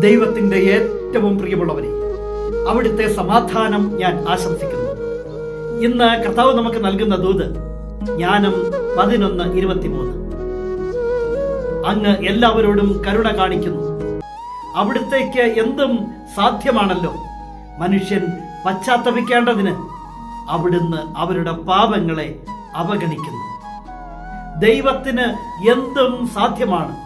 ദൈവത്തിന്റെ ഏറ്റവും പ്രിയമുള്ളവരെ അവിടുത്തെ സമാധാനം ഞാൻ ആശംസിക്കുന്നു. ഇന്ന് കർത്താവ് നമുക്ക് നൽകുന്ന ദൂത് ജ്ഞാനം പതിനൊന്ന് ഇരുപത്തിമൂന്ന്. അങ്ങ് എല്ലാവരോടും കരുണ കാണിക്കുന്നു. അവിടുത്തേക്ക് എന്തും സാധ്യമാണല്ലോ. മനുഷ്യൻ പശ്ചാത്തപിക്കേണ്ടതിന് അവിടുന്ന് അവരുടെ പാപങ്ങളെ അവഗണിക്കുന്നു. ദൈവത്തിന് എന്തും സാധ്യമാണ്.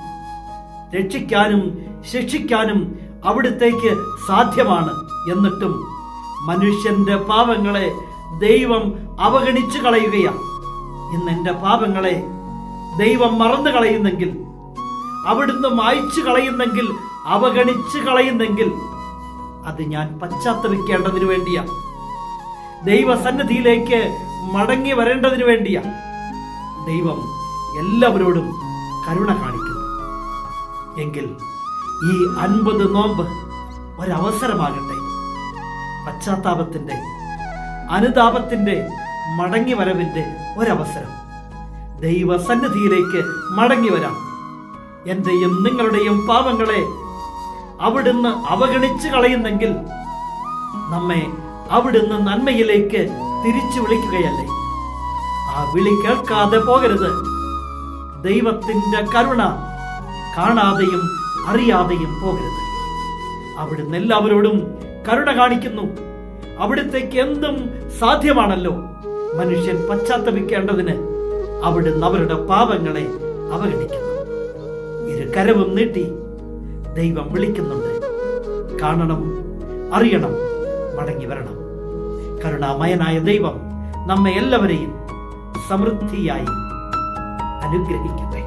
രക്ഷിക്കാനും ശിക്ഷിക്കാനും അവിടുത്തേക്ക് സാധ്യമാണ്. എന്നിട്ടും മനുഷ്യന്റെ പാപങ്ങളെ ദൈവം അവഗണിച്ചു കളയുകയാണ്. ഇന്ന് എന്റെ പാപങ്ങളെ ദൈവം മറന്നു കളയുന്നെങ്കിൽ അവിടുന്ന് മായ്ച്ചു കളയുന്നെങ്കിൽ അവഗണിച്ചു കളയുന്നെങ്കിൽ അത് ഞാൻ പശ്ചാത്തപിക്കേണ്ടതിനു വേണ്ടിയാ ദൈവസന്നിധിയിലേക്ക് മടങ്ങി വരേണ്ടതിനു വേണ്ടിയാ ദൈവം എല്ലാവരോടും കരുണ കാണിക്കുന്നു. എങ്കിൽ ഈ അൻപത് നോമ്പ് ഒരവസരമാകട്ടെ. പശ്ചാത്താപത്തിന്റെ അനുതാപത്തിന്റെ മടങ്ങി വരവിന്റെ ഒരവസരം. ദൈവസന്നിധിയിലേക്ക് മടങ്ങി വരാം എന്റെയും നിങ്ങളുടെയും പാപങ്ങളെ അവിടുന്ന് അവഗണിച്ചു കളയുന്നെങ്കിൽ നമ്മെ അവിടുന്ന് നന്മയിലേക്ക് തിരിച്ചു വിളിക്കുകയല്ലേ? ആ വിളി കേൾക്കാതെ പോകരുത്. ദൈവത്തിന്റെ കരുണ കാണാതെയും അറിയാതെയും പോകരുത്. അവിടുന്ന് എല്ലാവരോടും കരുണ കാണിക്കുന്നു. അവിടുത്തേക്ക് എന്തും സാധ്യമാണല്ലോ. മനുഷ്യൻ പശ്ചാത്തപിക്കേണ്ടതിന് അവിടുന്ന് അവരുടെ പാപങ്ങളെ അവഗണിക്കുന്നു. ഇരു കരവും നീട്ടി ദൈവം വിളിക്കുന്നുണ്ട്. കാണണം അറിയണം മടങ്ങി വരണം. കരുണാമയനായ ദൈവം നമ്മെ എല്ലാവരെയും സമൃദ്ധിയായി അനുഗ്രഹിക്കട്ടെ.